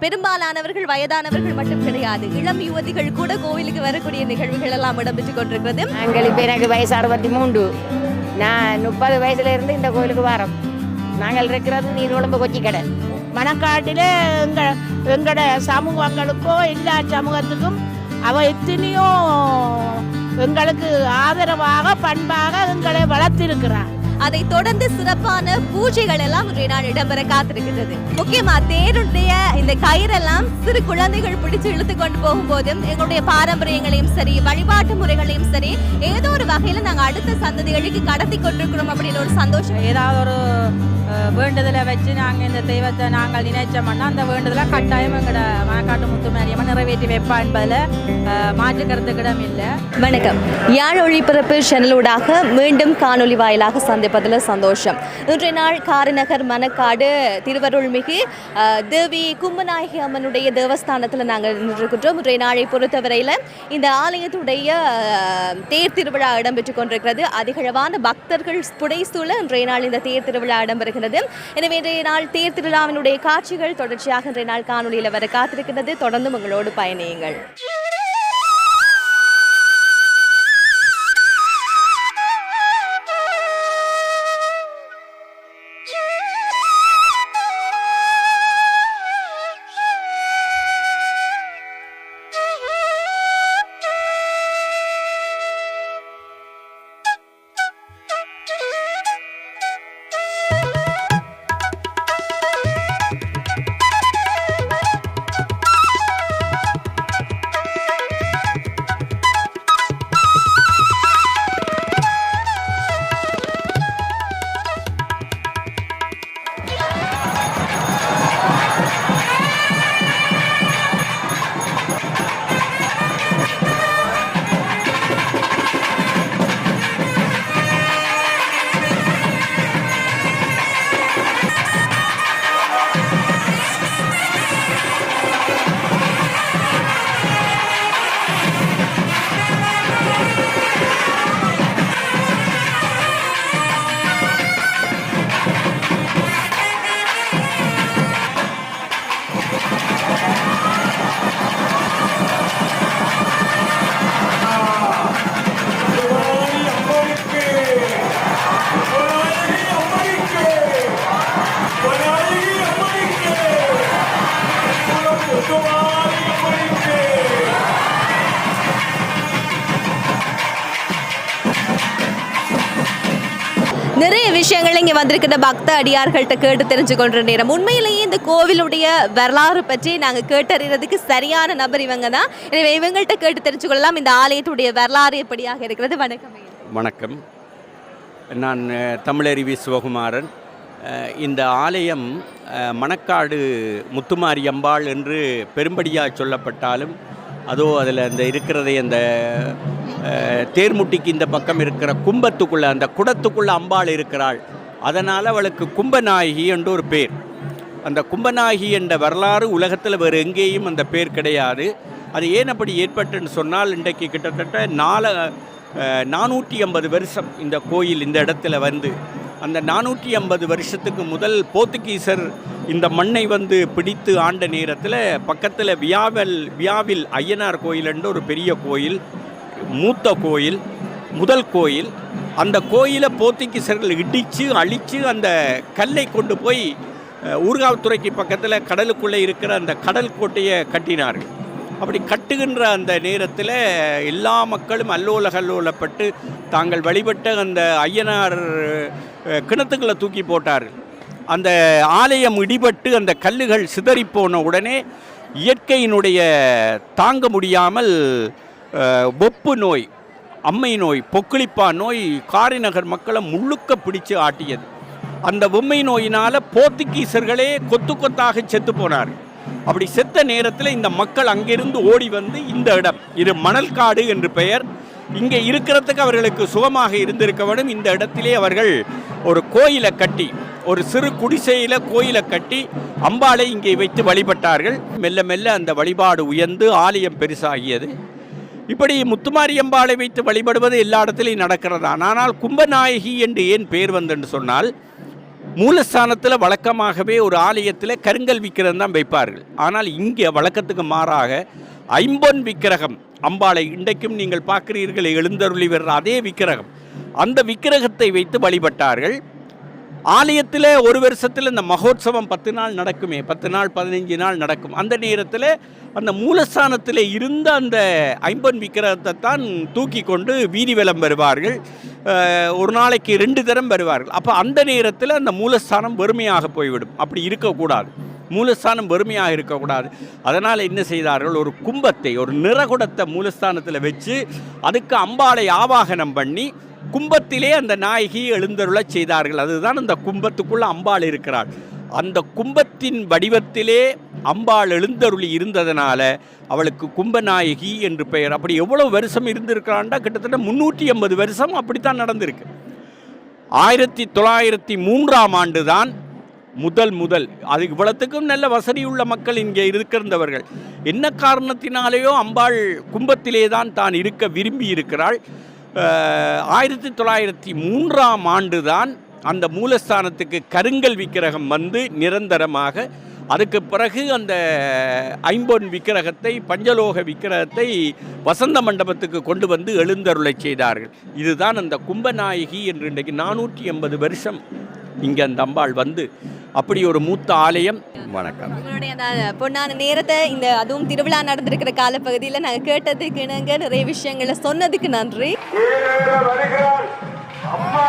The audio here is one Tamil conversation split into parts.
பெரும்பாலானவர்கள் வயதானவர்கள் மட்டும் கிடையாது. இளம் யுவதிகள் கூட கோவிலுக்கு வரக்கூடிய நிகழ்வுகள் எல்லாம் இடம்பெற்றுக் கொண்டிருக்கிறது. நாங்கள் இப்போ எனக்கு வயசு அறுபத்தி மூன்று. நான் முப்பது வயசுல இருந்து இந்த கோயிலுக்கு வரோம். நாங்கள் இருக்கிறது நீர்குழம்பு கொச்சி கடை. மணக்காட்டில் எங்க எங்களோட சமூகங்களுக்கோ எல்லா சமூகத்துக்கும் அவ எத்தனையோ எங்களுக்கு ஆதரவாக பண்பாக எங்களை வளர்த்திருக்கிறார். அதை தொடர்ந்து சிறப்பான பூஜைகள் எல்லாம் இன்றைய நாள் இடம்பெற காத்திருக்கிறது முக்கியமா தேருடைய இந்த கயிறெல்லாம் சிறு குழந்தைகள் பிடிச்சு இழுத்து கொண்டு போகும்போதும் எங்களுடைய பாரம்பரியங்களையும் சரி வழிபாட்டு முறைகளையும் சரி ஏதோ ஒரு வகையில நாங்க அடுத்த சந்ததிகளுக்கு கடத்தி கொண்டிருக்கிறோம் அப்படின்னு ஒரு சந்தோஷம். ஏதாவது ஒரு வேண்டுதலை வச்சு நாங்கள் இந்த தெய்வத்தை நாங்கள் நினைச்சோம்னா அந்த வேண்டுதலை கட்டாயம் எங்களோட மணக்காட்டு முத்துமாரியம்மன் நிறைவேற்றி வைப்பா என்பதில் அஹ், மாற்று இல்லை. வணக்கம். யாழ் ஒளிபரப்பு சேனலூடாக மீண்டும் காணொலி வாயிலாக சந்திப்பதில் சந்தோஷம். இன்றைய நாள் காரிநகர் மணக்காடு திருவருள்மிகு தேவி கும்பநாயகி அம்மனுடைய தேவஸ்தானத்தில் நாங்கள் நின்றிருக்கின்றோம். இன்றைய நாளை பொறுத்தவரையில் இந்த ஆலயத்துடைய தேர் திருவிழா இடம்பெற்றுக் கொண்டிருக்கிறது. அதிகளவான பக்தர்கள் புடைசூழ இன்றைய நாள் இந்த தேர் திருவிழா இடம்பெறுகிறது. எனவே இன்றைய நாள் தேர் திருவிழாவினுடைய காட்சிகள் தொடர்ச்சியாக இன்றைய நாள் காணொலியில் வர காத்திருக்கிறது தொடர்ந்து உங்களோடு பயணியுங்கள். நிறைய விஷயங்கள் இங்கே வந்திருக்கிற பக்த அடியார்கள்ட்ட கேட்டு தெரிஞ்சு கொண்ட நேரம். உண்மையிலேயே இந்த கோவிலுடைய வரலாறு பற்றி நாங்கள் கேட்டறிகிறதுக்கு சரியான நபர் இவங்க தான் எனவே இவங்கள்ட்ட கேட்டு தெரிஞ்சு கொள்ளலாம் இந்த ஆலயத்துடைய வரலாறு எப்படியாக இருக்கிறது? வணக்கம். வணக்கம். நான் தமிழறிவி சிவகுமாரன். இந்த ஆலயம் மணக்காடு முத்துமாரி அம்பாள் என்று பெரும்படியாக சொல்லப்பட்டாலும் அதோ அதில் அந்த இருக்கிறதை அந்த தேர்முட்டிக்கு இந்த பக்கம் இருக்கிற கும்பத்துக்குள்ளே அந்த குடத்துக்குள்ளே அம்பாள் இருக்கிறாள். அதனால் அவளுக்கு கும்பநாயகி என்று ஒரு பேர். அந்த கும்பநாயகி என்ற வரலாறு உலகத்தில் வேறு எங்கேயும் அந்த பேர் கிடையாது. அது ஏன் அப்படி ஏற்பட்டுன்னு சொன்னால் இன்றைக்கு கிட்டத்தட்ட நால நானூற்றி ஐம்பது வருஷம் இந்த கோயில் இந்த இடத்துல வந்து அந்த நானூற்றி ஐம்பது வருஷத்துக்கு முதல் போர்த்துகீசர் இந்த மண்ணை வந்து பிடித்து ஆண்ட நேரத்தில் பக்கத்தில் வியாவல் வியாவில் ஐயனார் கோயில் என்று ஒரு பெரிய கோயில் மூத்த கோயில் முதல் கோயில். அந்த கோயிலை போர்த்துகீசர்கள் இடித்து அழித்து அந்த கல்லை கொண்டு போய் ஊர்காவத்துறைக்கு பக்கத்தில் கடலுக்குள்ளே இருக்கிற அந்த கடல் கோட்டையை கட்டினார்கள். அப்படி கட்டுகின்ற அந்த நேரத்தில் எல்லா மக்களும் அல்லோல கல்லோலப்பட்டு தாங்கள் வழிபட்ட அந்த ஐயனார் கிணத்துக்களை தூக்கி போட்டார்கள். அந்த ஆலயம் இடிபட்டு அந்த கல்லுகள் சிதறிப்போன உடனே இயற்கையினுடைய தாங்க முடியாமல் ஒப்பு நோய் அம்மை நோய் பொக்குளிப்பா நோய் காரிநகர் மக்களை முள்ளுக்க பிடிச்சு ஆட்டியது. அந்த பொம்மை நோயினால் போர்த்துகீசர்களே கொத்து கொத்தாக செத்து போனார் அப்படி செத்த நேரத்தில் இந்த மக்கள் அங்கிருந்து ஓடி வந்து இந்த இடம் இது மணல்காடு என்று பெயர் இங்கே இருக்கிறதுக்கு அவர்களுக்கு சுகமாக இருந்திருக்க வேண்டும். இந்த இடத்திலே அவர்கள் ஒரு கோயிலை கட்டி ஒரு சிறு குடிசையில் கோயிலை கட்டி அம்பாளை இங்கே வைத்து வழிபட்டார்கள். மெல்ல மெல்ல அந்த வழிபாடு உயர்ந்து ஆலயம் பெருசாகியது. இப்படி முத்துமாரியம்பாளை வைத்து வழிபடுவது எல்லா இடத்துலையும் நடக்கிறதா ஆனால் கும்பநாயகி என்று ஏன் பேர் வந்தென்று சொன்னால் மூலஸ்தானத்தில் வழக்கமாகவே ஒரு ஆலயத்தில் கருங்கல் விக்கிரகம் தான் வைப்பார்கள். ஆனால் இங்கே வழக்கத்துக்கு மாறாக ஐம்பொன் விக்கிரகம் அம்பாளை இன்றைக்கும் நீங்கள் பார்க்கிறீர்கள் எழுந்தருளி வர்ற அதே விக்கிரகம். அந்த விக்கிரகத்தை வைத்து வழிபட்டார்கள். ஆலயத்தில் ஒரு வருஷத்தில் இந்த மகோத்சவம் பத்து நாள் நடக்குமே பத்து நாள் பதினஞ்சு நாள் நடக்கும். அந்த நேரத்தில் அந்த மூலஸ்தானத்தில் இருந்த அந்த ஐம்பன் விக்கிரகத்தை தான் தூக்கி கொண்டு வீதி வலம் வருவார்கள். ஒரு நாளைக்கு ரெண்டு தரம் வருவார்கள். அப்போ அந்த நேரத்தில் அந்த மூலஸ்தானம் வறுமையாக போய்விடும். அப்படி இருக்கக்கூடாது. மூலஸ்தானம் வறுமையாக இருக்கக்கூடாது. அதனால் என்ன செய்தார்கள்? ஒரு கும்பத்தை ஒரு நிறகுடத்தை மூலஸ்தானத்தில் வச்சு அதுக்கு அம்பாளை ஆவாகனம் பண்ணி கும்பத்திலே அந்த நாயகி எழுந்தருளச் செய்தார்கள். அதுதான் அந்த கும்பத்துக்குள்ள அம்பாள் இருக்கிறாள். அந்த கும்பத்தின் வடிவத்திலே அம்பாள் எழுந்தருளி இருந்ததனால அவளுக்கு கும்பநாயகி என்று பெயர். அப்படி எவ்வளோ வருஷம் இருந்திருக்கிறான்டா கிட்டத்தட்ட முந்நூற்றி எண்பது வருஷம் அப்படித்தான் நடந்திருக்கு. ஆயிரத்தி தொள்ளாயிரத்தி மூன்றாம் ஆண்டு தான் முதல் முதல். அது இவ்வளத்துக்கும் நல்ல வசதியுள்ள மக்கள் இங்கே இருக்கின்றவர்கள் என்ன காரணத்தினாலேயோ அம்பாள் கும்பத்திலே தான் தான் இருக்க விரும்பி இருக்கிறாள் ஆயிரத்தி தொள்ளாயிரத்தி மூன்றாம் ஆண்டு தான் அந்த மூலஸ்தானத்துக்கு கருங்கல் விக்கிரகம் வந்து நிரந்தரமாக அதுக்கு பிறகு அந்த ஐம்பொன் விக்கிரகத்தை பஞ்சலோக விக்கிரகத்தை வசந்த மண்டபத்துக்கு கொண்டு வந்து எழுந்தருளை செய்தார்கள். இதுதான் அந்த கும்பநாயகி என்று இன்றைக்கு நானூற்றி எண்பது வருஷம் இங்கே அந்த அம்பாள் வந்து அப்படி ஒரு மூத்த ஆலயம். வணக்கம். உங்களுடைய அந்த பொன்னான நேரத்தை இந்த அதுவும் திருவிழா நடந்திருக்கிற காலப்பகுதியில் நாங்கள் கேட்டதுக்கு இணங்க நிறைய விஷயங்களை சொன்னதுக்கு நன்றி. அம்மா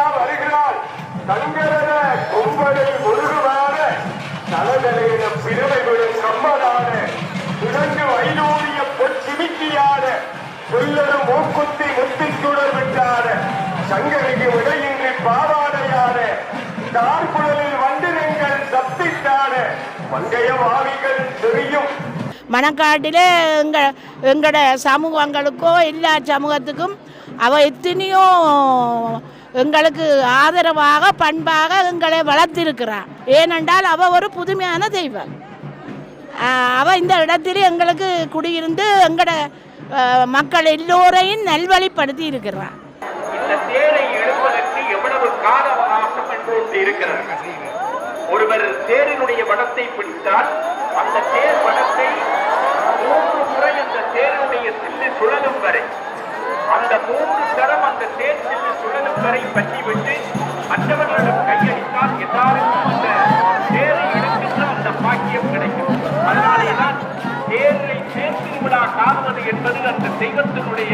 பிறவைகளும் கம்மலான துணங்கு வைலூரிய சொல்லரும் மூக்குத்தி சங்கரிக்கு விடையின்றி பாவாடையான தார்குழலில் வண்டினங்கள் சப்தித்தான மங்கைய மாவிகள் தெரியும். மணக்காட்டில் எங்க எங்களோட சமூகங்களுக்கோ எல்லா சமூகத்துக்கும் அவ எத்தனையோ எங்களுக்கு ஆதரவாக பண்பாக எங்களை வளர்த்திருக்கிறாள் ஏனென்றால் அவ ஒரு புதுமையான தெய்வம். அவ இந்த இடத்தில் எங்களுக்கு குடியிருந்து எங்களோட மக்கள் எல்லோரையும் நல்வழிப்படுத்தி இருக்கிறார் இந்த தேரை எழுப்பதற்கு எவ்வளவு கால அவகாசம் என்று ஒன்று இருக்கிறது ஒருவர் தேரினுடைய வடத்தை பிடித்தால் அந்த தேர் வடத்தை மூன்று முறை அந்த தேரினுடைய சில்லு சுழலும் வரை அந்த மூன்று தரம் அந்த தேர் சில்லு சுழலும் வரை பற்றிவிட்டு மற்றவர்களிடம் கையளித்தால் எல்லாருக்கும் அந்த தேரை எடுக்கின்ற அந்த பாக்கியம் கிடைக்கும். அதனாலேதான் தேரை தேர் திருவிழா காணுவது என்பது அந்த தெய்வத்தினுடைய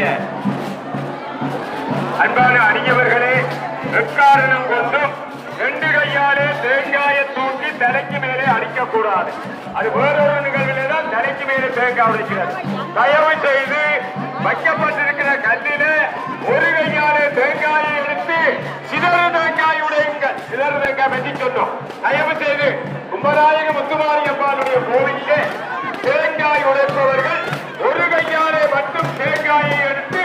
அன்பான அரியவர்களே எக்காரணம் கொண்டும் கையாலே தேங்காயை தூக்கி தலைக்கு மேலே அடிக்கக்கூடாது. அது வேறொரு நிகழ்விலே தான் தலைக்கு மேலே தேங்காய் அடிக்கிறது தயவு செய்து வைக்கப்பட்டிருக்கிற கல்லில ஒரு கையாலே தேங்காயை எடுத்து சிதறு தேங்காய் உடையுங்கள். சிதறு தேங்காய் பற்றி சொன்னோம். தயவு செய்து கும்பநாயக முத்துமாரி அம்பாளுடைய கோவிலே தேங்காய் உடைப்பவர்கள் ஒரு கையாலே மட்டும் தேங்காயை எடுத்து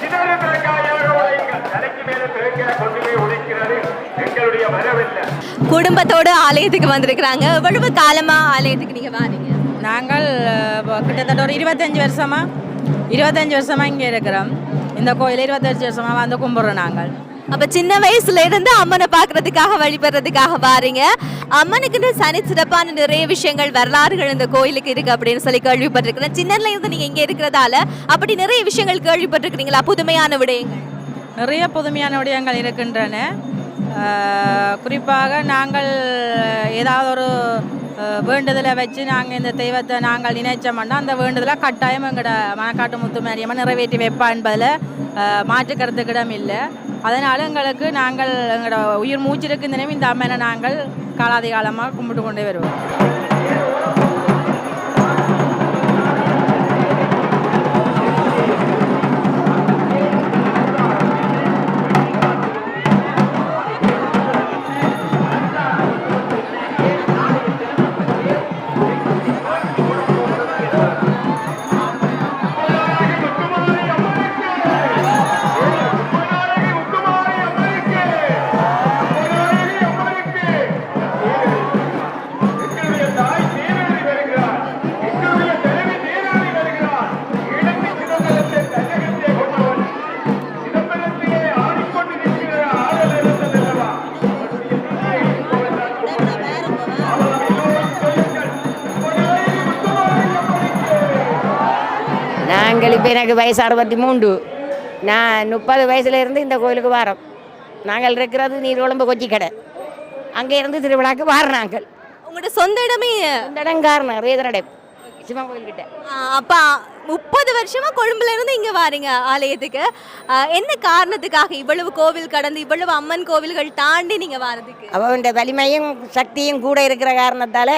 சிதறு தேங்காயாக உடையுங்கள். தலைக்கு மேலே தேங்காய் கொண்டு போய் குடும்பத்தோடு ஆலயத்துக்கு வந்திருக்கிறாங்க. எவ்வளவு காலமா ஆலயத்துக்கு நீங்க வாரீங்க? நாங்கள் கிட்டத்தட்ட ஒரு இருபத்தஞ்சி வருஷமா இருபத்தஞ்சி வருஷமா இங்கே இருக்கிறோம். இந்த கோயில் இருபத்தஞ்சி வருஷமா வந்து கும்பிட்றோம் நாங்கள். அப்ப சின்ன வயசுல இருந்து அம்மனை பார்க்கறதுக்காக வழிபடுறதுக்காக வாரீங்க. அம்மனுக்குன்னு சனி சிறப்பான நிறைய விஷயங்கள் வரலாறுகள் இந்த கோயிலுக்கு இருக்கு அப்படின்னு சொல்லி கேள்விப்பட்டிருக்கிறேன். சின்னதுல இருந்து நீங்க இங்க இருக்கிறதால அப்படி நிறைய விஷயங்கள் கேள்விப்பட்டிருக்கிறீங்களா? புதுமையான விடயங்கள். நிறைய புதுமையான விடயங்கள் இருக்கின்றன. குறிப்பாக நாங்கள் ஏதாவது ஒரு வேண்டுதலை வச்சு நாங்கள் இந்த தெய்வத்தை நாங்கள் நினைச்சோம்னா அந்த வேண்டுதலை கட்டாயம் எங்களோட மணக்காட்டு முத்து மாரியம்மன் நிறைவேற்றி வைப்பா என்பதில் மாற்றுக்கிறதுக்கிடம் மாற்று கருத்துக்கிடம் இல்லை. அதனால் எங்களுக்கு நாங்கள் எங்களோட உயிர் மூச்சிருக்கு நினைவு இந்த அம்மனை நாங்கள் காலாதி காலமாக கும்பிட்டு கொண்டே வருவோம். எனக்கு வயசு அறுபத்தி மூன்று. நான் முப்பது வயசுல இருந்து இந்த கோயிலுக்கு வரோம். நாங்கள் இருக்கிறது நீர்வளம்பு கொச்சி கடை அங்கே இருந்து திருவிழாக்கு வாரோம் நாங்கள். உங்களோட சொந்த இடமே இந்த இடம் காரணம் ரேதரடை சிவன் கோயில்கிட்ட அப்ப முப்பது வருஷமா கொழும்புல இருந்து இங்க வாரீங்க ஆலயத்துக்கு. என்ன காரணத்துக்காக இவ்வளவு கோவில் கடந்து இவ்வளவு அம்மன் கோவில்கள் தாண்டி நீங்க வாரதுக்கு? அவன் வலிமையும் சக்தியும் கூட இருக்கிற காரணத்தால்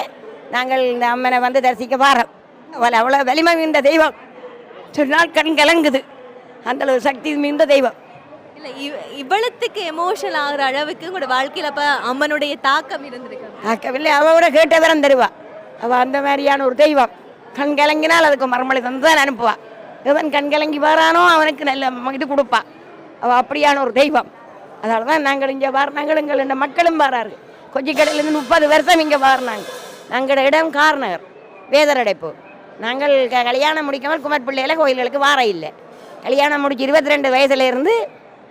நாங்கள் இந்த அம்மனை வந்து தரிசிக்க வாரோம். அவள் அவ்வளோ வலிமை மிகுந்த தெய்வம். சொன்னால் கண் கலங்குது. அந்த அளவு சக்தி மிகுந்த தெய்வம். இல்ல இவ்- இவ்வளத்துக்கு எமோஷனல் ஆகுற அளவுக்கு உங்களோட வாழ்க்கையில அப்ப அம்மனுடைய தாக்கம் இருந்திருக்கு. ஆக்கவில்லை அவளோட கேட்ட வரம் தருவா. அவள் அந்த மாதிரியான ஒரு தெய்வம். கண் கலங்கினால் அதுக்கு மறுமொழி தந்து தான் அனுப்புவா. எவன் கண் கலங்கி வரானோ அவனுக்கு நல்ல இது கொடுப்பா. அவள் அப்படியான ஒரு தெய்வம். அதனால தான் நாங்கள் இங்கே வார நாங்கள் இந்த மக்களும் வராரு கொச்சிக்கடையிலேருந்து முப்பது வருஷம் இங்கே வாரினாங்க. நாங்களோட இடம் கார்நகர் வேதரடைப்பு நாங்கள் க- கல்யாணம் முடிக்காமல் குமர் பிள்ளைகளை கோயில்களுக்கு வார இல்லை. கல்யாணம் முடிச்சு இருபத்தி ரெண்டு வயசுலேருந்து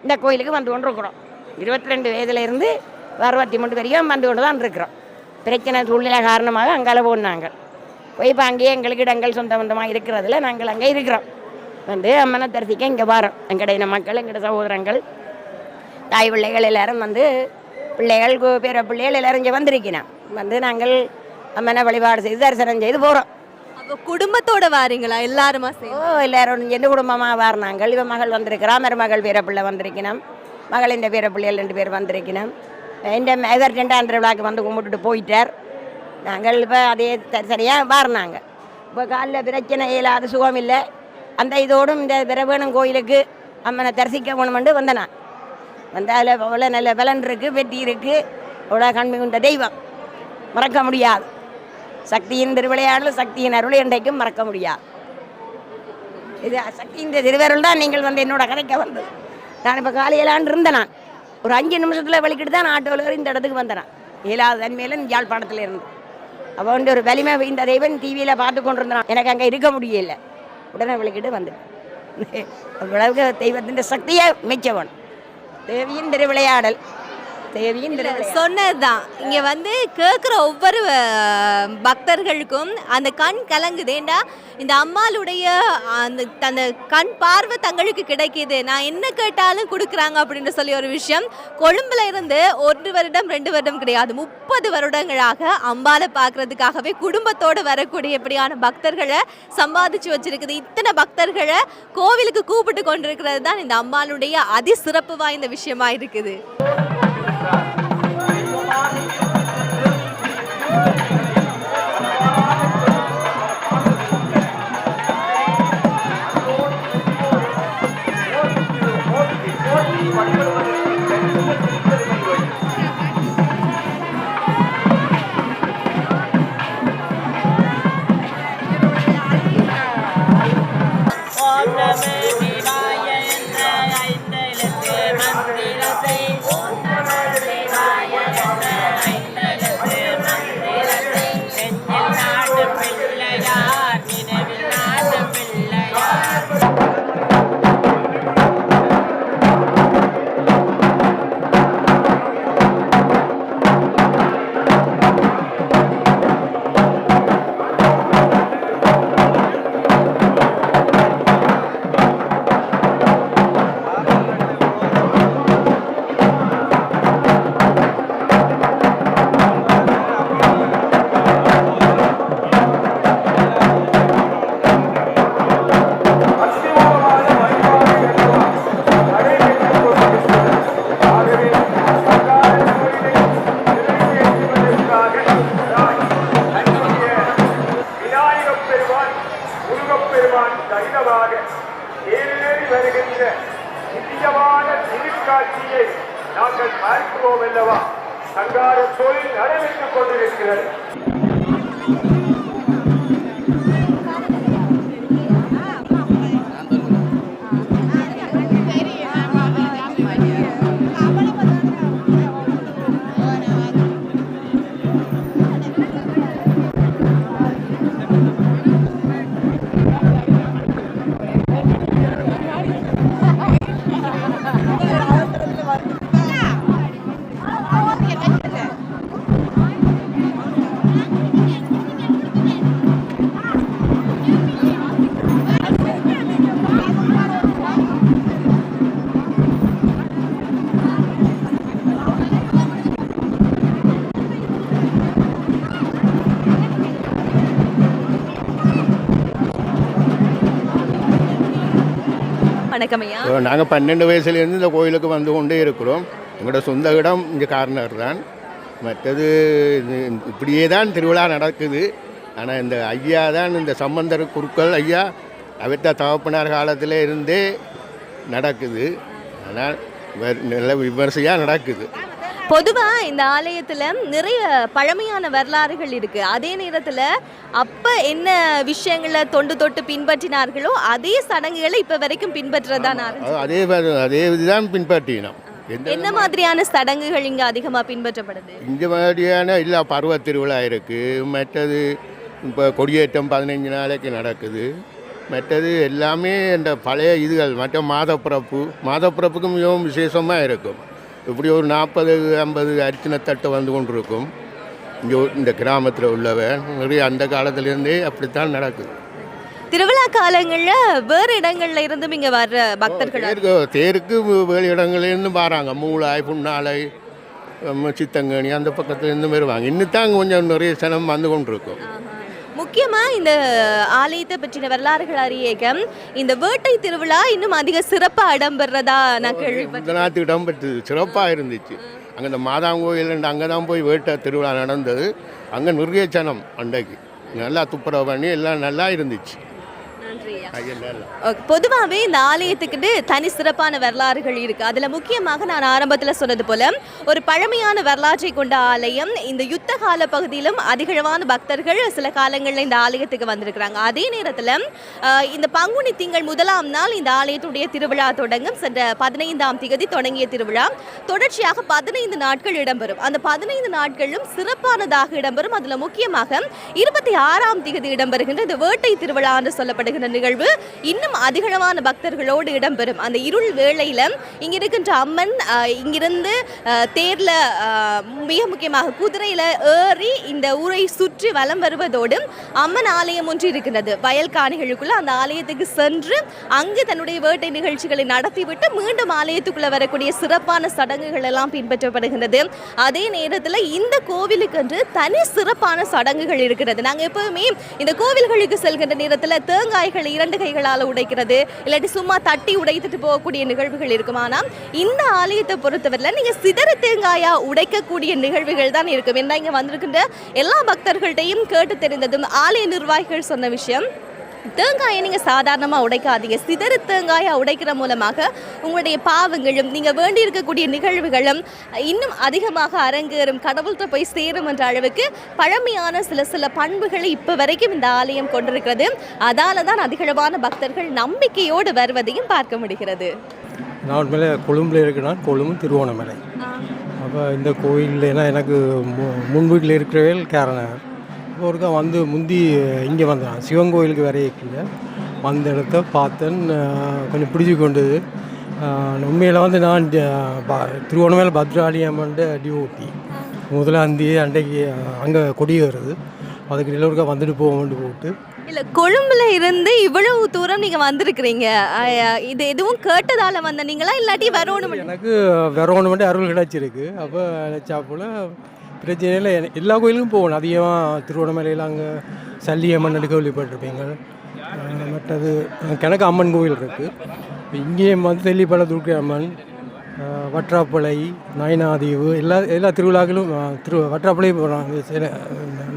இந்த கோயிலுக்கு வந்து கொண்டிருக்கிறோம். இருபத்தி ரெண்டு வயதுலேருந்து அறுபத்தி மூணு வரைக்கும் வந்து கொண்டு தான் இருக்கிறோம். பிரச்சனை சூழ்நிலை காரணமாக அங்கால போனாங்க போய் இப்போ அங்கேயே எங்களுக்கு இடங்கள் சொந்த பந்தமாக இருக்கிறதுல நாங்கள் அங்கே இருக்கிறோம். வந்து அம்மனை தரிசிக்க இங்கே வரோம். எங்கடைய இன மக்கள் எங்கட சகோதரங்கள் தாய் பிள்ளைகள் எல்லாரும் வந்து பிள்ளைகள் கு- பிள்ளைகள் எல்லாரும் இங்கே வந்திருக்கிறான் வந்து நாங்கள் அம்மனை வழிபாடு செய்து தரிசனம் செய்து போகிறோம் அப்ப குடும்பத்தோட வாரீங்களா? எல்லாருமா ஓ சேர்ந்து எல்லாரும் எந்த குடும்பமாக வாரினாங்கள் இவன் மகள் வந்திருக்கிறா மருமகள் வீரப்பிள்ளை வந்திருக்கணும். மகள் இந்த வீரப்பிள்ளைகள் ரெண்டு பேர் வந்திருக்கணும். இந்த இவர் ரெண்டாம் திருவிழாக்கு வந்து கும்பிட்டுட்டு போயிட்டார். நாங்கள் இப்போ அதே சரியாக வாரினாங்க இப்போ காலில் பிரச்சனை இயலாது சுகம் இல்லை. அந்த இதோடும் இந்த பிரவேணம் கோயிலுக்கு அம்மனை தரிசிக்க வேணுமெண்டு வந்தேன். நான் வந்து அதில் அவ்வளோ நல்ல பலன் இருக்குது வெற்றி இருக்குது அவ்வளோ கண்மிகுந்த தெய்வம். மறக்க முடியாது. சக்தியின் திருவிளையாடல் சக்தியின் அருளை என்றைக்கும் மறக்க முடியாது. இது சக்தியின் திருவருள் தான் நீங்கள் வந்து என்னோட கதைக்க வந்தது. நான் இப்போ காலையிலான் இருந்தேன் நான். ஒரு அஞ்சு நிமிஷத்தில் வலிக்கிட்டு தான் ஆட்டோவில் இந்த இடத்துக்கு வந்தேன் இயலாத ஏழாவது தன்மையில யாழ்ப்பாணத்தில் இருந்து. அப்போ வந்து ஒரு வலிமை இந்த தெய்வன் டிவியில் பார்த்து கொண்டு இருந்தான் எனக்கு அங்கே இருக்க முடியல. உடனே வலிக்கிட்டு வந்துட்டேன். அவ்வளவுக்கு தெய்வத்தின் சக்தியை மிச்சவன் தேவியின் திருவிளையாடல். தேவியின் சொன்னதுதான். இங்க வந்து கேட்குற ஒவ்வொரு பக்தர்களுக்கும் அந்த கண் கலங்குது. ஏண்டா இந்த அம்மாளுடைய அந்த அந்த கண் பார்வை தங்களுக்கு கிடைக்குது. நான் என்ன கேட்டாலும் கொடுக்குறாங்க அப்படின்னு சொல்லி ஒரு விஷயம். கொழும்புல இருந்து ஒரு வருடம் ரெண்டு வருடம் கிடையாது. முப்பது வருடங்களாக அம்பாலை பார்க்கறதுக்காகவே குடும்பத்தோடு வரக்கூடிய இப்படியான பக்தர்களை சம்பாதிச்சு வச்சிருக்குது. இத்தனை பக்தர்களை கோவிலுக்கு கூப்பிட்டு கொண்டிருக்கிறது தான் இந்த அம்பாளுடைய அதி சிறப்பு வாய்ந்த விஷயமா இருக்குது. Johnny. வணக்கம் ஐயா நாங்கள் பன்னெண்டு வயசுலேருந்து இந்த கோயிலுக்கு வந்து கொண்டே இருக்கிறோம். எங்களோட சொந்த இடம் இங்கே கார்னர் தான். மற்றது இப்படியே தான் திருவிழா நடக்குது. ஆனால் இந்த ஐயா தான் இந்த சம்பந்தர் குருக்கள் ஐயா அவர்த்த தகப்பனார் காலத்தில் இருந்தே நடக்குது. ஆனால் நல்ல விமர்சையாக நடக்குது. பொதுவா இந்த ஆலயத்துல நிறைய பழமையான வரலாறுகள் இருக்கு. அதே நேரத்துல அப்ப என்ன விஷயங்களை தொண்டு தொட்டு பின்பற்றினார்களோ அதே சடங்குகளை இப்ப வரைக்கும் பின்பற்றதான் அது அதே இதுதான் பின்பற்றினோம். என்ன மாதிரியான சடங்குகள் இங்க அதிகமா பின்பற்றப்படுது? இந்த மாதிரியான இல்லை பருவ திருவிழா இருக்குது மற்றது இப்போ கொடியேற்றம் பதினைஞ்சு நாளைக்கு நடக்குது. மற்றது எல்லாமே இந்த பழைய இதுகள் மற்ற மாதப்பிறப்பு மாதப்பிறப்புக்கு மிகவும் விசேஷமாக இருக்கும். இப்படி ஒரு நாற்பது ஐம்பது அர்ச்சனைத்தட்டு வந்து கொண்டு இருக்கும் இங்கே இந்த கிராமத்தில் உள்ளவன் நிறைய அந்த காலத்துலேருந்தே அப்படித்தான் நடக்குது. திருவிழா காலங்கள்ல வேற இடங்கள்ல இருந்தும் இங்க வர்ற பக்தர்கள் தேருக்கு வேறு இடங்கள்லேருந்து வராங்க. மூளாய் புண்ணாலை சித்தங்கனி அந்த பக்கத்துலேருந்து வருவாங்க. இன்னும் தான் கொஞ்சம் நிறைய சனம் வந்து கொண்டு இருக்கும் முக்கியமா இந்த ஆலயத்தை பற்றின வரலாறுகள் அறியேகம் இந்த வேட்டை திருவிழா இன்னும் அதிக சிறப்பா இடம்பெறதா நான் கேள்விப்பட்டேன் இந்த நாட்டு இடம் பெற்றது சிறப்பாக இருந்துச்சு. அங்கே இந்த மாதாங்கோயில் அங்கே தான் போய் வேட்டை திருவிழா நடந்தது. அங்கே நிறைய சனம் அன்றைக்கு. நல்லா துப்புரவு பண்ணி எல்லாம் நல்லா இருந்துச்சு. ஓகே. பொதுவாவே இந்த ஆலயத்துக்கிட்டு தனி சிறப்பான வரலாறுகள் இருக்கு. அதுல முக்கியமாக நான் ஆரம்பத்துல சொன்னது போல ஒரு பழமையான வரலாற்றை கொண்ட ஆலயம் இந்த யுத்த கால பகுதியிலும் அதிகளவான பக்தர்கள் சில காலங்களில் இந்த ஆலயத்துக்கு வந்திருக்கிறாங்க. அதே நேரத்துல இந்த பங்குனி திங்கள் முதலாம் நாள் இந்த ஆலயத்துடைய திருவிழா தொடங்கும். சென்ற பதினைந்தாம் திகதி தொடங்கிய திருவிழா. தொடர்ச்சியாக பதினைந்து நாட்கள் இடம்பெறும். அந்த பதினைந்து நாட்களும் சிறப்பானதாக இடம்பெறும். அதுல முக்கியமாக இருபத்தி ஆறாம் திகதி இடம்பெறுகின்ற இந்த வேட்டை திருவிழா என்று சொல்லப்படுகின்ற நிகழ்வு. இன்னும் அதிகளவான பக்தர்களோடு இடம்பெறும். அந்த இருள் வேளையில் இங்க இருக்கின்ற அம்மன் இங்கிருந்து தேரில் மிக முக்கியமாக குதிரையில் ஏறி இந்த ஊரை சுற்றி வலம் வருவதோடு அம்மன் ஆலயம் ஒன்று இருக்கின்றது. வயல் காணிகளுக்குள்ள அந்த ஆலயத்துக்கு சென்று அங்கு தன்னுடைய வேட்டை நிகழ்ச்சிகளை நடத்திவிட்டு மீண்டும் ஆலயத்துக்குள்ள வரக்கூடிய சிறப்பான சடங்குகள் எல்லாம் பின்பற்றப்படுகின்றது. அதே நேரத்தில் இந்த கோவிலுக்கு என்று தனி சிறப்பான சடங்குகள் இருக்கிறது நாங்கள் எப்பவுமே இந்த கோவில்களுக்கு செல்கின்ற நேரத்தில் தேங்காய்கள் இரண்டு கைகளால் உடைக்கிறது. இல்லாட்டி சும்மா தட்டி உடைத்துட்டு போகக்கூடிய நிகழ்வுகள் இருக்கும். ஆனால் இந்த ஆலயத்தை பொறுத்தவரையில் நீங்கள் சிதற தேங்காயா உடைக்கக்கூடிய நிகழ்வுகள் தான் இருக்கும். ஏன்னா இங்கே வந்திருக்கின்ற எல்லா பக்தர்கள்ட்டையும் கேட்டு தெரிந்ததும் ஆலய நிர்வாகிகள் சொன்ன விஷயம் தேங்காயை நீங்கள் சாதாரணமாக உடைக்காதீங்க. சிதறு தேங்காயை உடைக்கிற மூலமாக உங்களுடைய பாவங்களும் நீங்கள் வேண்டி இருக்கக்கூடிய நிகழ்வுகளும் இன்னும் அதிகமாக அரங்கேறும் கடவுள்கிட்ட போய் சேரும் என்ற அளவுக்கு பழமையான சில சில பண்புகளை இப்போ வரைக்கும் இந்த ஆலயம் கொண்டிருக்கிறது. அதால தான் அதிகளவான பக்தர்கள் நம்பிக்கையோடு வருவதையும் பார்க்க முடிகிறது. நான் உண்மையிலே கொழும்பில் இருக்கிறேன். கொழும்பு திருவோணமலை. அப்போ இந்த கோயில்னா எனக்கு முன் வீட்டில் இருக்கிறவர்கள் கேரநகர் இப்போ ஒருக்கா வந்து முந்தி இங்கே வந்தேன் சிவன் கோயிலுக்கு வரையக்கில்ல வந்த இடத்த பார்த்தேன். கொஞ்சம் பிடிச்சி கொண்டது. உண்மையில் வந்து நான் திருவோணமலை பத்ராளி அம்மன் டியூட்டி முதலாந்தி அன்றைக்கு அங்கே கொடி வருது அதுக்கு எல்லோருக்கா வந்துட்டு போவோம்னு போட்டு. இல்லை கொழும்புல இருந்து இவ்வளவு தூரம் நீங்கள் வந்திருக்கிறீங்க. இது எதுவும் கேட்டதால வந்த நீங்களா இல்லாட்டி வரணும் எனக்கு மட்டும் அருள் கிடச்சிருக்கு. அப்போ நினச்சாப்புல பிரச்சனை இல்லை எல்லா கோயிலுக்கும் போகணும். அதிகமாக திருவண்ணாமலையில் அங்கே சல்லியம்மன் எடுக்க கேள்விப்பட்டிருப்பீங்க மற்றது அஹ் கிழக்கு அம்மன் கோயில் இருக்குது இங்கேயும் வந்து தெல்லிப்பள துர்க்கை அம்மன் வற்றாப்பளை நயனாதீவு எல்லா எல்லா திருவிழாக்களும் திரு வற்றாப்பளை போகிறாங்க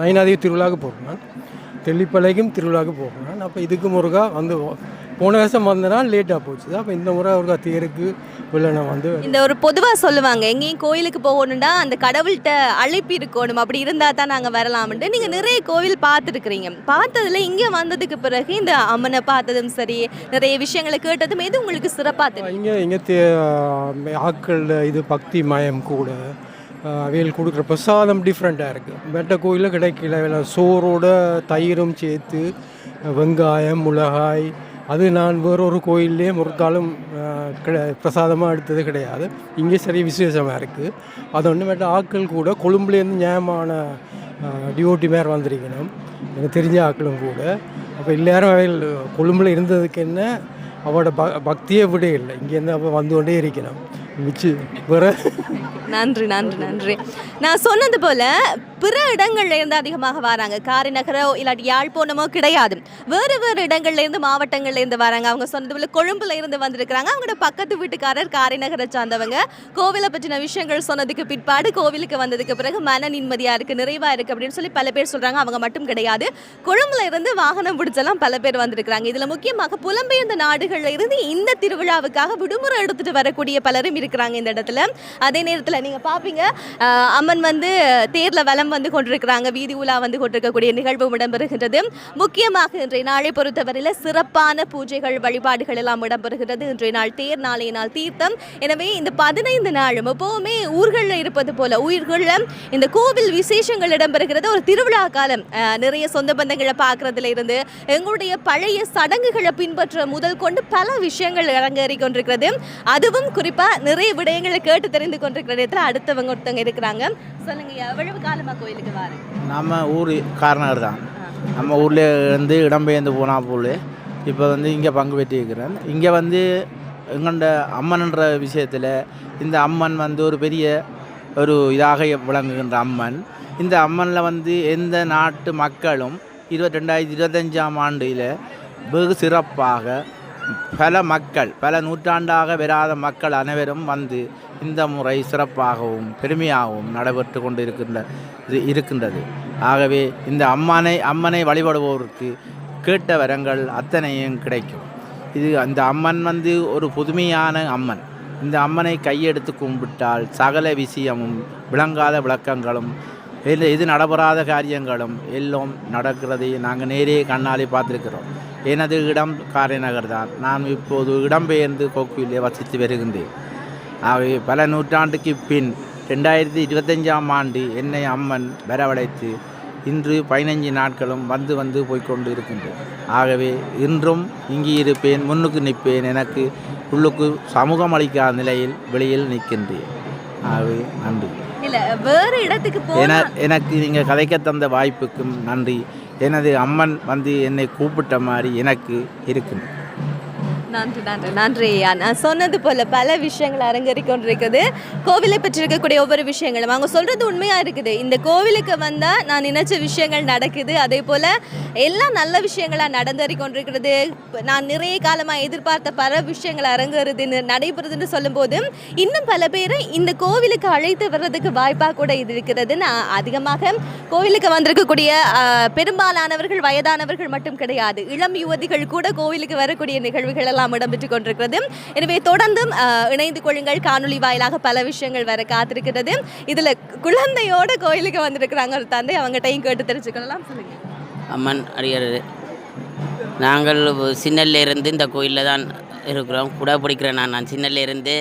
நயனாதீவு திருவிழாவுக்கு போகிறேன் தெல்லிப்பளைக்கும் திருவிழாவுக்கு போகிறேன் அப்போ இதுக்கு முருகா வந்து போன வருஷம் வந்தேன்னா லேட்டாக போச்சு. அப்போ இந்த முறை ஒருக்கா தேருக்கு உள்ள நான் வந்து இந்த ஒரு பொதுவா சொல்லுவாங்க எங்கேயும் கோயிலுக்கு போகணும்னா அந்த கடவுள்கிட்ட அழைப்பு இருக்கணும் அப்படி இருந்தா தான் நாங்க வரலாம்னு நீங்க நிறைய கோவில் பார்த்துருக்கிறீங்க. பார்த்ததுல இங்க வந்ததுக்கு பிறகு இந்த அம்மனை பார்த்ததும் சரி நிறைய விஷயங்களை கேட்டதும் எது உங்களுக்கு சிறப்பா தெரியும்? இங்கே இங்கே ஆக்கள் இது பக்தி மயம் கூட அவைகள் கொடுக்குற பிரசாதம் டிஃப்ரெண்ட்டாக இருக்குது மெட்ட கோயிலில் கிடைக்கல. சோறோட தயிரும் சேர்த்து வெங்காயம் மிளகாய் அது நான் வேறொரு கோயில்லேயே முற்காலம் கிட பிரசாதமாக எடுத்தது கிடையாது. இங்கே சரி விசேஷமாக இருக்குது அது ஒன்றுமேட்ட ஆட்கள் கூட கொழும்புலேருந்து நியாயமான டிஓடி மேர் வந்திருக்கணும். எனக்கு தெரிஞ்ச ஆட்களும் கூட. அப்போ எல்லாரும் அவைகள் கொழும்பில் இருந்ததுக்கு என்ன அவரோட ப பக்தியை விட இல்லை. இங்கேருந்து அப்போ வந்து கொண்டே இருக்கணும். மிச்சு வேறு. நன்றி நன்றி நன்றி. நான் சொன்னது போல் பிற இடங்கள்ல இருந்து அதிகமாக வராங்க. காரிநகரோ இல்லாட்டி யாழ்ப்பாணமோ கிடையாது. வேறு வேறு இடங்கள்ல இருந்து மாவட்டங்கள்ல இருந்து வராங்க. அவங்க சொன்னது போல கொழும்புல இருந்து வந்திருக்கிறாங்க. அவங்களோட பக்கத்து வீட்டுக்காரர் காரிநகரை சார்ந்தவங்க. கோவிலை பற்றின விஷயங்கள் சொன்னதுக்கு பிற்பாடு கோவிலுக்கு வந்ததுக்கு பிறகு மன நிம்மதியா இருக்கு நிறைவா இருக்கு அப்படின்னு சொல்லி பல பேர் சொல்றாங்க. அவங்க மட்டும் கிடையாது. கொழும்புல இருந்து வாகனம் பிடிச்செல்லாம் பல பேர் வந்திருக்கிறாங்க. இதுல முக்கியமாக புலம்பெயர்ந்த நாடுகள்ல இருந்து இந்த திருவிழாவுக்காக விடுமுறை எடுத்துட்டு வரக்கூடிய பலரும் இருக்கிறாங்க இந்த இடத்துல. அதே நேரத்தில் நீங்க பாப்பீங்க அம்மன் வந்து தேர்ல வலம் வந்து கொண்டிருக்கிறாங்க. வீதி உலா வந்து கொண்டிருக்கக்கூடிய நிகழ்வு இடம்பெறுகின்றது. முக்கியமாக இன்றைய நாளை பொறுத்தவரையில் சிறப்பான பூஜைகள் வழிபாடுகள் எல்லாம் இடம்பெறுகிறது. இன்றைய நாள் தேர் நாளைய நாள் தீர்த்தம். எனவே இந்த பதினைந்து நாளும் எப்பவுமே ஊர்களில் இருப்பது போல உயிர்களில் இந்த கோவில் விசேஷங்கள் இடம்பெறுகிறது. ஒரு திருவிழா காலம் நிறைய சொந்த பந்தங்களை பார்க்கறதுல இருந்து எங்களுடைய பழைய சடங்குகளை பின்பற்ற முதல் கொண்டு பல விஷயங்கள் அரங்கேறி கொண்டிருக்கிறது. அதுவும் குறிப்பாக நிறைய விடயங்களை கேட்டு தெரிந்து கொண்டிருக்கிற இடத்துல அடுத்தவங்க ஒருத்தவங்க இருக்கிறாங்க. சொல்லுங்க எவ்வளவு காலமா கோயிலுக்கு வாரு? நம்ம ஊர் காரணர் தான். நம்ம ஊரில் இருந்து இடம்பெயர்ந்து போனால் போல் இப்போ வந்து இங்கே பங்கு பெற்றிருக்கிறேன் இங்கே வந்து எங்கண்ட அம்மன்ன்ற விஷயத்தில் இந்த அம்மன் வந்து ஒரு பெரிய ஒரு இதாக விளங்குகின்ற அம்மன். இந்த அம்மனில் வந்து எந்த நாட்டு மக்களும் இருபத்தி ரெண்டாயிரத்தி இருபத்தஞ்சாம் ஆண்டில் வெகு சிறப்பாக பல மக்கள் பல நூற்றாண்டாக வராத மக்கள் அனைவரும் வந்து இந்த முறை சிறப்பாகவும் பெருமையாகவும் நடைபெற்று கொண்டு இருக்கின்ற இது இருக்கின்றது. ஆகவே இந்த அம்மனை அம்மனை வழிபடுவோருக்கு கேட்ட வரங்கள் அத்தனையும் கிடைக்கும். இது அந்த அம்மன் வந்து ஒரு புதுமையான அம்மன். இந்த அம்மனை கையெடுத்து கும்பிட்டால் சகல விஷயமும் விளங்காத விளக்கங்களும் இல்லை இது நடைபெறாத காரியங்களும் எல்லாம் நடக்கிறதை நாங்கள் நேரே கண்ணாலே பார்த்துருக்கிறோம். எனது இடம் காரைநகர் தான். நான் இப்போது இடம்பெயர்ந்து கோக்குவிலே வசித்து வருகின்றேன். ஆகவே பல நூற்றாண்டுக்கு பின் ரெண்டாயிரத்தி இருபத்தஞ்சாம் ஆண்டு என்னை அம்மன் வரவழைத்து இன்று பதினைஞ்சு நாட்களும் வந்து வந்து போய்க்கொண்டு இருக்கின்றேன் ஆகவே இன்றும் இங்கே இருப்பேன் முன்னுக்கு நிற்பேன் எனக்கு உள்ளுக்கு சமூகம் அளிக்காத நிலையில் வெளியில் நிற்கின்றேன். ஆகவே நன்றி. வேறு இடத்துக்கு என எனக்கு நீங்கள் கதைக்க தந்த வாய்ப்புக்கும் நன்றி. எனது அம்மன் வந்து என்னை கூப்பிட்ட மாதிரி எனக்கு இருக்குது நன்றி நன்றி நன்றி ஐயா நான் சொன்னது போல பல விஷயங்கள் அரங்கேறி கொண்டிருக்குது கோவிலை பற்றி இருக்கக்கூடிய ஒவ்வொரு விஷயங்களும். அவங்க சொல்றது உண்மையா இருக்குது. இந்த கோவிலுக்கு வந்தா நான் நினைச்ச விஷயங்கள் நடக்குது. அதே போல எல்லாம் நல்ல விஷயங்களா நடந்தேறி கொண்டிருக்கிறது. நான் நிறைய காலமா எதிர்பார்த்த பல விஷயங்கள் அரங்கேறுதுன்னு நடைபெறுதுன்னு சொல்லும்போது இன்னும் பல பேரை இந்த கோவிலுக்கு அழைத்து வர்றதுக்கு வாய்ப்பா கூட இது இருக்கிறது நான் அதிகமாக கோவிலுக்கு வந்திருக்கக்கூடிய பெரும்பாலானவர்கள் வயதானவர்கள் மட்டும் கிடையாது. இளம் யுவதிகள் கூட கோவிலுக்கு வரக்கூடிய நிகழ்வுகள் எல்லாம் இடம்பெற்று கொண்டிருக்கிறது. எனவே தொடர்ந்தும் இணைந்து கொள்ளுங்கள். காணொளி வாயிலாக பல விஷயங்கள் வர காத்திருக்கிறது. இதில் குழந்தையோட கோயிலுக்கு வந்திருக்கிறாங்க ஒரு தந்தை. அவங்ககிட்டையும் கேட்டு தெரிஞ்சுக்கலாம் சொல்லுங்கள் அம்மன் அடிகிறது நாங்கள் சின்னல்லேருந்து இந்த கோயிலில் தான் இருக்கிறோம். குடை பிடிக்கிறேன் நான். நான் சின்னல்லேருந்து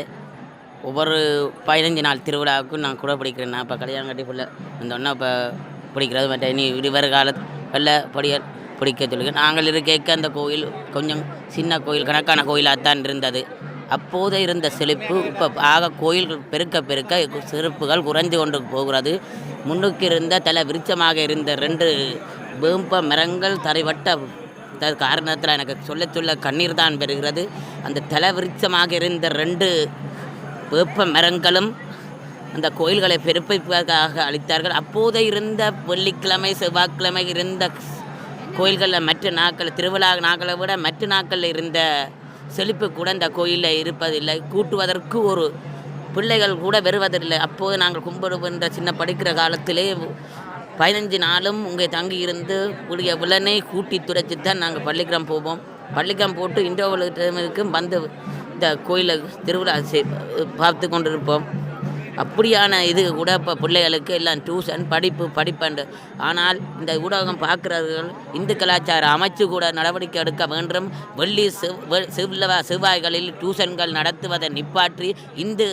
ஒவ்வொரு பதினஞ்சு நாள் திருவிழாவுக்கும் நான் குடை பிடிக்கிறேன். நான் இப்போ கல்யாணம் கட்டி பிள்ளை. வந்தோடனே இப்போ பிடிக்கிறது. மற்ற இனி இருவர் காலத்தில் படிய பிடிக்க சொல்லுங்கள் நாங்கள் இருக்க அந்த கோயில் கொஞ்சம் சின்ன கோயில் கணக்கான கோயிலாக தான் இருந்தது. அப்போது இருந்த செழிப்பு இப்போ ஆக கோயில்கள் பெருக்க பெருக்க சிறப்புகள் குறைந்து கொண்டு போகிறது. முன்னுக்கு இருந்த தலை விருச்சமாக இருந்த ரெண்டு வேம்ப மரங்கள் தரைவட்ட த- காரணத்தில் எனக்கு சொல்ல சொல்ல கண்ணீர் தான் பெறுகிறது. அந்த தலை விருச்சமாக இருந்த ரெண்டு வேப்ப மரங்களும் அந்த கோயில்களை பெருப்பிப்பதற்காக அளித்தார்கள். அப்போது இருந்த வெள்ளிக்கிழமை செவ்வாய்க்கிழமை இருந்த கோயில்களில் மற்ற நாட்கள் திருவிழா நாட்களை விட மற்ற நாட்களில் இருந்த செழிப்பு கூட இந்த கோயிலில் இருப்பதில்லை. கூட்டுவதற்கு ஒரு பிள்ளைகள் கூட வருவதில்லை. அப்போது நாங்கள் கும்பிடுகின்ற சின்ன படிக்கிற காலத்திலே பதினஞ்சு நாளும் இங்கே தங்கி இருந்து உடைய விலனை கூட்டி துடைச்சி தான் நாங்கள் பள்ளிக்கூடம் போவோம். பள்ளிக்கூடம் போட்டு இன்டர்வலுக்கும் வந்து இந்த கோயிலை திருவிழா பார்த்து கொண்டிருப்போம். அப்படியான இது கூட இப்போ பிள்ளைகளுக்கு எல்லாம் டியூஷன் படிப்பு படிப்பண்டு ஆனால் இந்த ஊடகம் பார்க்குறவர்கள் இந்து கலாச்சார அமைச்சு கூட நடவடிக்கை எடுக்க வேண்டும். வெள்ளி செவ் செவ்வ செவ்வாய்களில் டியூஷன்கள் நடத்துவதை நிப்பாற்றி இந்து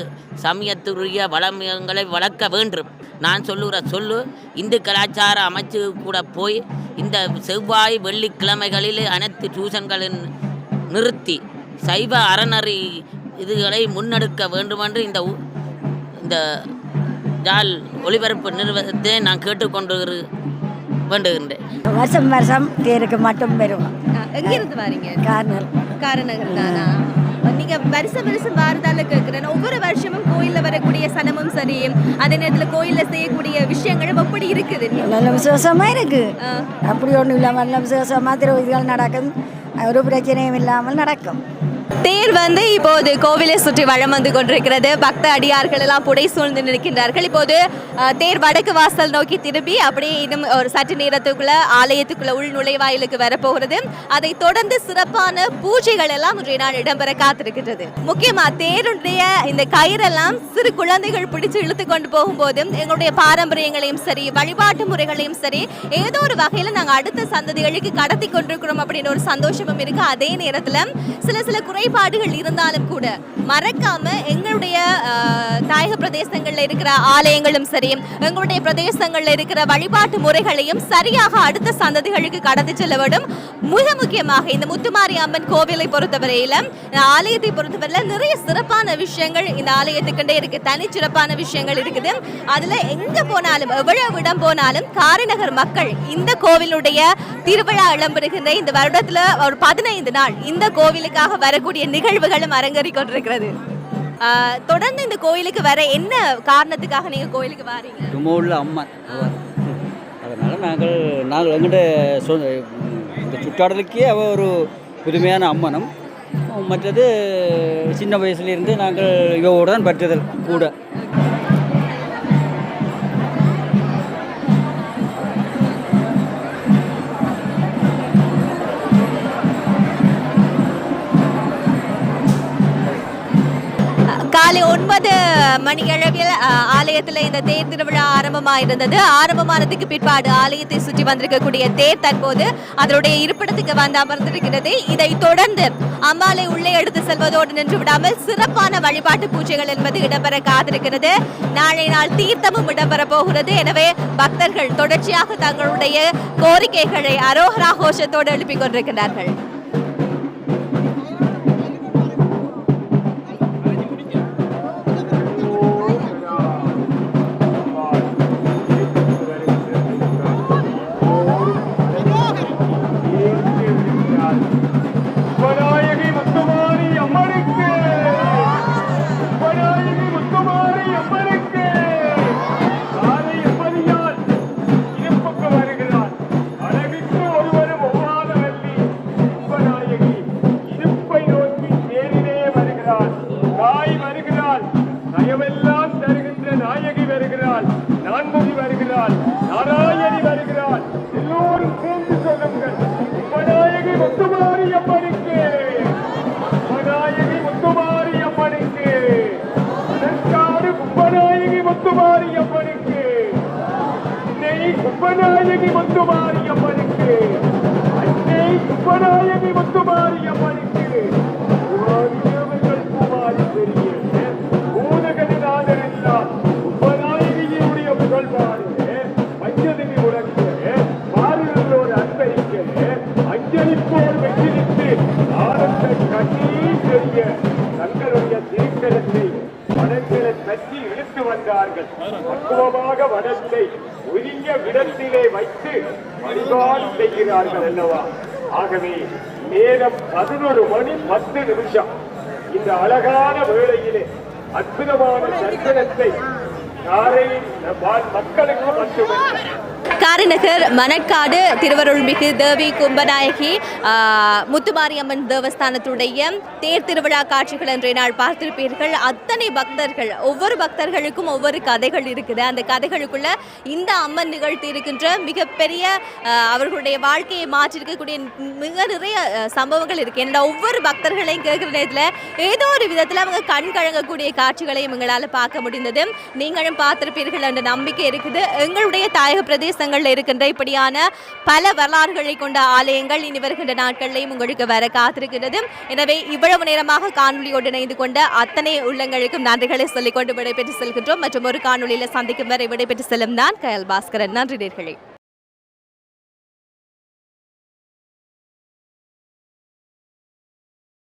சமயத்துரிய வளமையங்களை வளர்க்க வேண்டும். நான் சொல்லுகிற சொல்லு இந்து கலாச்சார அமைச்சு கூட போய் இந்த செவ்வாய் வெள்ளிக்கிழமைகளில் அனைத்து டியூஷன்களின் நிறுத்தி சைவ அறநறி இதுகளை முன்னெடுக்க வேண்டுமென்று இந்த இந்த ஜால் ஒளிபரப்பு நிறுவனத்தை நான் கேட்டுக்கொண்டு வேண்டுகின்றேன். வருஷம் வருஷம் தேருக்கு மட்டும் வருவோம் எங்க இருந்து வாரீங்க? கார்னர் காரநகர் தானா நீங்க வருஷம் வருஷம் வாரதால கேட்கிறேன் ஒவ்வொரு வருஷமும் கோயில்ல வரக்கூடிய சனமும் சரி அதே நேரத்துல கோயில்ல செய்யக்கூடிய விஷயங்களும் எப்படி இருக்குது. நல்ல விசேஷமாக இருக்கு. அப்படி ஒன்றும் இல்லாமல் நல்ல விசேஷமாக திருவிதிகள் நடக்கும். ஒரு பிரச்சனையும் இல்லாமல் நடக்கும். தேர் வந்து இப்போது கோவிலை சுற்றி வளம் வந்து கொண்டிருக்கிறது. பக்த அடியார்கள் எல்லாம் புடை சூழ்ந்து நிற்கின்றார்கள். இப்போது தேர் வடக்கு வாசல் நோக்கி திரும்பி அப்படியே இன்னும் ஒரு சற்று நேரத்துக்குள்ள ஆலயத்துக்குள்ள உள் நுழைவாயிலுக்கு வரப்போகிறது. அதை தொடர்ந்து சிறப்பான பூஜைகள் எல்லாம் இன்றைய நாள் இடம்பெற காத்திருக்கின்றது. முக்கியமா தேருடைய இந்த கயிறெல்லாம் சிறு குழந்தைகள் பிடிச்சு இழுத்து கொண்டு போகும்போது எங்களுடைய பாரம்பரியங்களையும் சரி வழிபாட்டு முறைகளையும் சரி ஏதோ ஒரு வகையில் நாங்கள் அடுத்த சந்ததிகளுக்கு கடத்தி கொண்டிருக்கிறோம் அப்படின்னு ஒரு சந்தோஷமும் இருக்கு. அதே நேரத்தில் சில சில குறைபாடுகள் இருந்தாலும் கூட மறக்காம எங்களுடைய தாயக பிரதேசங்களில் இருக்கிற ஆலயங்களும் சரி எங்களுடைய பிரதேசங்களில் இருக்கிற வழிபாட்டு முறைகளையும் சரியாக அடுத்த சந்ததிகளுக்கு கடத்தி செல்ல வேண்டும் மிக முக்கியமாக இந்த முத்துமாரி அம்மன் கோவிலை பொறுத்தவரையில ஆலயத்தை பொறுத்தவரையில நிறைய சிறப்பான விஷயங்கள் இந்த ஆலயத்துக்கிட்டே இருக்கு. தனி சிறப்பான விஷயங்கள் இருக்குது. அதுல எங்க போனாலும் எவ்வளவு இடம் போனாலும் காரைநகர் மக்கள் இந்த கோவிலுடைய திருவிழா இடம்பெறுகின்ற இந்த வருடத்துல ஒரு பதினைந்து நாள் இந்த கோவிலுக்காக வரக்கூடிய நிகழ்வுகளும் அரங்கேறி கொண்டிருக்கிறது தொடர்ந்து இந்த கோயிலுக்கு வர என்ன காரணத்துக்காக நீங்க கோயிலுக்கு வாரீங்க? தும்மூரில் அம்மன் அதனால் நாங்கள் நாங்கள் எங்கிட்ட சொ இந்த சுற்றாடலுக்கே அவ ஒரு புதுமையான அம்மனும். மற்றது சின்ன வயசுலேருந்து நாங்கள் இவோட தான் பற்றுதல் கூட. காலை ஒன்பது மணியளவில் அளவில் ஆலயத்தில் இந்த தேர் திருவிழா ஆரம்பமாயிருந்தது. ஆரம்பமானதுக்கு பிற்பாடு ஆலயத்தை சுற்றி வந்திருக்கக்கூடிய தேர் தற்போது அதனுடைய இருப்பிடத்துக்கு வந்து அமர்ந்திருக்கிறது. இதை தொடர்ந்து அம்மாளை உள்ளே எடுத்து செல்வதோடு நின்று விடாமல் சிறப்பான வழிபாட்டு பூஜைகள் என்பது இடம்பெற காத்திருக்கிறது. நாளை நாள் தீர்த்தமும் இடம்பெற போகிறது. எனவே பக்தர்கள் தொடர்ச்சியாக தங்களுடைய கோரிக்கைகளை அரோகரா கோஷத்தோடு எழுப்பிக் கொண்டிருக்கிறார்கள். அஞ்சலிப்போர் வெற்றிலிட்டு ஆனந்த கண்ணீர் தெரிய தங்களுடைய திருக்கரத்தை வடங்களை தட்டி இழுத்து வந்தார்கள். பக்குவமாக வடத்தை உரிய விடத்திலே வைத்து வழிபாடு செய்கிறார்கள் அல்லவா? ஆகவே நேரம் பதினொரு மணி பத்து நிமிஷம். இந்த அழகான வேளையிலே அற்புதமான தரிசனத்தை காரிநகர் மணக்காடு திருவருள்மிகு தேவி கும்பநாயகி முத்துமாரியம்மன் தேவஸ்தானத்துடைய தேர் திருவிழா காட்சிகள் என்ற நாள் பார்த்திருப்பீர்கள். அத்தனை பக்தர்கள் ஒவ்வொரு பக்தர்களுக்கும் ஒவ்வொரு கதைகள் இருக்குது. அந்த கதைகளுக்குள்ள இந்த அம்மன் நிகழ்த்தி இருக்கின்ற மிகப்பெரிய அவர்களுடைய வாழ்க்கையை மாற்றிருக்கக்கூடிய மிக நிறைய சம்பவங்கள் இருக்கு. என்னோட ஒவ்வொரு பக்தர்களையும் கேட்குற நேரத்தில் ஏதோ ஒரு விதத்தில் அவங்க கண் கழங்கக்கூடிய காட்சிகளையும் எங்களால் பார்க்க முடிந்தது. நீங்களும் பார்த்திருப்பீர்கள் என்ற நம்பிக்கை இருக்குது. எங்களுடைய தாயக பிரதேசங்களில் இருக்கின்ற இப்படியான பல வரலாறுகளை கொண்ட ஆலயங்கள் இனி வருகின்ற நாட்களிலையும் உங்களுக்கு வர காத்திருக்கிறது. எனவே இவ்வளவு நேரமாக காணொலியோடு இணைந்து கொண்ட அத்தனை உள்ளங்களுக்கும் நன்றிகளை சொல்லிக்கொண்டு விடைபெற்று செல்கின்றோம். மற்றும் ஒரு காணொலியில் சந்திக்கும் வரை விடைபெற்று செல்லும் நான் கயல் பாஸ்கரன். நன்றி நேர்களே.